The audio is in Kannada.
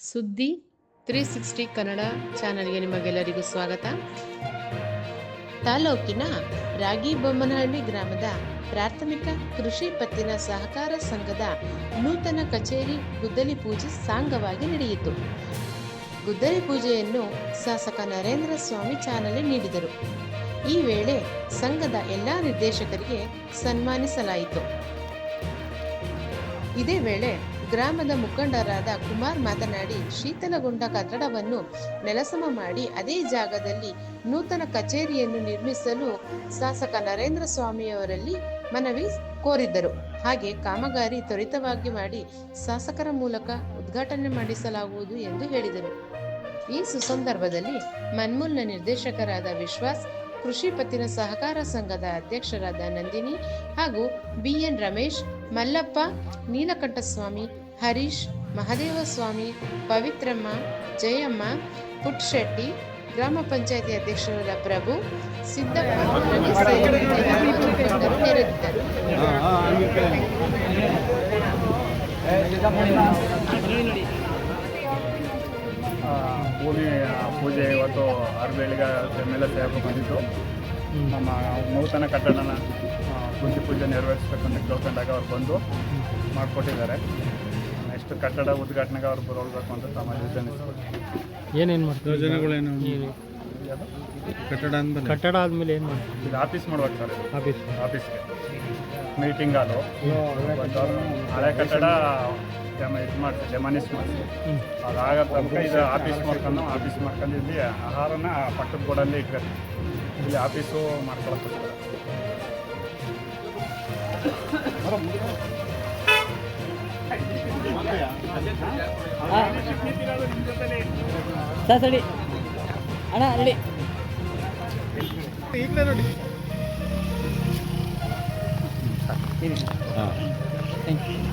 ಸುದ್ದಿ ತ್ರೀ ಸಿಕ್ಸ್ಟಿ ಕನ್ನಡ ಚಾನಲ್ಗೆ ನಿಮಗೆಲ್ಲರಿಗೂ ಸ್ವಾಗತ. ತಾಲೂಕಿನ ರಾಗಿಬೊಮ್ಮನಹಳ್ಳಿ ಗ್ರಾಮದ ಪ್ರಾಥಮಿಕ ಕೃಷಿ ಪತ್ತಿನ ಸಹಕಾರ ಸಂಘದ ನೂತನ ಕಚೇರಿ ಗುದ್ದಲಿ ಪೂಜೆ ಸಾಂಗವಾಗಿ ನಡೆಯಿತು. ಗುದ್ದಲಿ ಪೂಜೆಯನ್ನು ಶಾಸಕ ನರೇಂದ್ರ ಸ್ವಾಮಿ ಚಾಲನೆ ನೀಡಿದರು. ಈ ವೇಳೆ ಸಂಘದ ಎಲ್ಲ ನಿರ್ದೇಶಕರಿಗೆ ಸನ್ಮಾನಿಸಲಾಯಿತು. ಇದೇ ವೇಳೆ ಗ್ರಾಮದ ಮುಖಂಡರಾದ ಕುಮಾರ್ ಮಾತನಾಡಿ, ಶೀತಲಗೊಂಡ ಕಟ್ಟಡವನ್ನು ನೆಲಸಮ ಮಾಡಿ ಅದೇ ಜಾಗದಲ್ಲಿ ನೂತನ ಕಚೇರಿಯನ್ನು ನಿರ್ಮಿಸಲು ಶಾಸಕ ನರೇಂದ್ರ ಸ್ವಾಮಿಯವರಲ್ಲಿ ಮನವಿ ಕೋರಿದ್ದರು. ಹಾಗೆ ಕಾಮಗಾರಿ ತ್ವರಿತವಾಗಿ ಮಾಡಿ ಶಾಸಕರ ಮೂಲಕ ಉದ್ಘಾಟನೆ ಮಾಡಿಸಲಾಗುವುದು ಎಂದು ಹೇಳಿದರು. ಈ ಸುಸಂದರ್ಭದಲ್ಲಿ ಮನ್ಮೂಲ್ನ ನಿರ್ದೇಶಕರಾದ ವಿಶ್ವಾಸ್ ಕೃಷಿ ಪತ್ತಿನ ಸಹಕಾರ ಸಂಘದ ಅಧ್ಯಕ್ಷರಾದ ನಂದಿನಿ ಹಾಗೂ ಬಿಎನ್ ರಮೇಶ್ ಮಲ್ಲಪ್ಪ ನೀಲಕಂಠಸ್ವಾಮಿ ಹರೀಶ್ ಮಹದೇವಸ್ವಾಮಿ ಪವಿತ್ರಮ್ಮ ಜಯಮ್ಮ ಪುಟ್ಟಶೆಟ್ಟಿ ಗ್ರಾಮ ಪಂಚಾಯತಿ ಅಧ್ಯಕ್ಷರಾದ ಪ್ರಭು ಸಿದ್ದಪ್ಪ ನೆರೆದಿದ್ದರು ಭೂಮಿ ಆ, ಪೂಜೆ ಇವತ್ತು ಆರು ಬೆಳಿಗ್ಗೆ ಎಂ ಎಲ್ ಎ ಸಾಹೇಬರು ಬಂದಿದ್ದು. ನಮ್ಮ ನೂತನ ಕಟ್ಟಡನ ಕುಂಚಿ ಪೂಜೆ ಪೂಜೆ ನೆರವೇರಿಸ್ಬೇಕಂತ ಕೇಳ್ಕೊಂಡಾಗ ಅವ್ರು ಬಂದು ಮಾಡಿಕೊಟ್ಟಿದ್ದಾರೆ. ನೆಕ್ಸ್ಟ್ ಕಟ್ಟಡ ಉದ್ಘಾಟನೆಗೆ ಅವ್ರು ಬರೋಳ್ಬೇಕು ಅಂತ ತಮ್ಮ ಯೋಜನೆ ಏನೇನು ಮಾಡ್ತಾರೆ? ಯೋಜನೆಗಳೇನು? ಏನು ಕಟ್ಟಡ ಅಂದಮೇಲೆ? ಕಟ್ಟಡ ಆದಮೇಲೆ ಏನು ಮಾಡ್ತೀವಿ ಇದು ಆಫೀಸ್ ಮಾಡ್ಬೇಕು ಸರ್. ಆಫೀಸ್. ಆಫೀಸ್ಗೆ. ಮೀಟಿಂಗ್ ಹಾಲು ಒಂದು ಹಳೆ ಕಟ್ಟಡ ಇದು ಮಾಡ್ತಿದ್ದೆ ಡೆಮಾನಿಸ್ ಮಾಡಿಸಿ ಹ್ಞೂ ಅದಾಗ ತನಕ ಇದು ಆಫೀಸ್ ಮಾಡ್ಕೊಂಡು ಆಫೀಸ್ ಮಾಡ್ಕೊಂಡು ಇಲ್ಲಿ ಆಹಾರನ ಪಕ್ಕದ ಬೋರ್ಡಲ್ಲಿ ಇಟ್ಕೊತೀವಿ ಇಲ್ಲಿ ಆಫೀಸು ಮಾಡ್ಕೊಳಕ್ಕೆ ಸರ್ ಸರಿ. ಅಣ್ಣ ರೆಡಿ ಈಗಲೇ ನೋಡಿ. Thank you